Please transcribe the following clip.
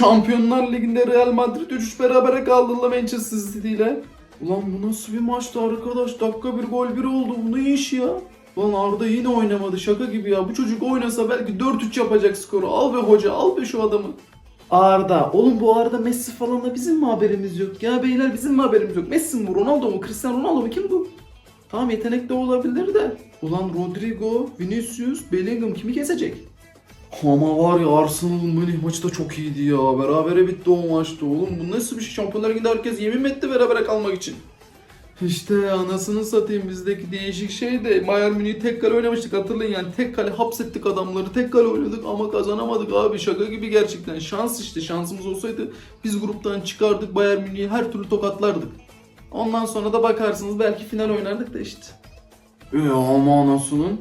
Şampiyonlar Ligi'nde Real Madrid 3-3 berabere kaldı la Manchester City ile. Ulan bu nasıl bir maçtı arkadaş? Dakika bir gol bir oldu. Bu ne iş ya? Ulan Arda yine oynamadı. Şaka gibi ya. Bu çocuk oynasa belki 4-3 yapacak skoru. Al be hoca al be şu adamı. Arda. Oğlum bu Arda Messi falan da bizim mi haberimiz yok? Ya beyler bizim mi haberimiz yok? Messi mi? Ronaldo mu? Cristiano Ronaldo mu? Kim bu? Tamam yetenek de olabilir de. Ulan Rodrigo, Vinicius, Bellingham kimi kesecek? Ama var ya Arsenal'ın Münih maçı da çok iyiydi ya. Berabere bitti o maçta oğlum. Bu nasıl bir şey? Şampiyonlar Ligi'nde herkes yemin mi etti berabere kalmak için? İşte anasını satayım bizdeki değişik şey de Bayern Münih'i tek kale oynamıştık hatırlayın yani tek kale hapsettik adamları tek kale oynadık ama kazanamadık abi şaka gibi gerçekten şans işte şansımız olsaydı biz gruptan çıkardık Bayern Münih'i her türlü tokatlardık. Ondan sonra da bakarsınız belki final oynardık da işte. E ama anasının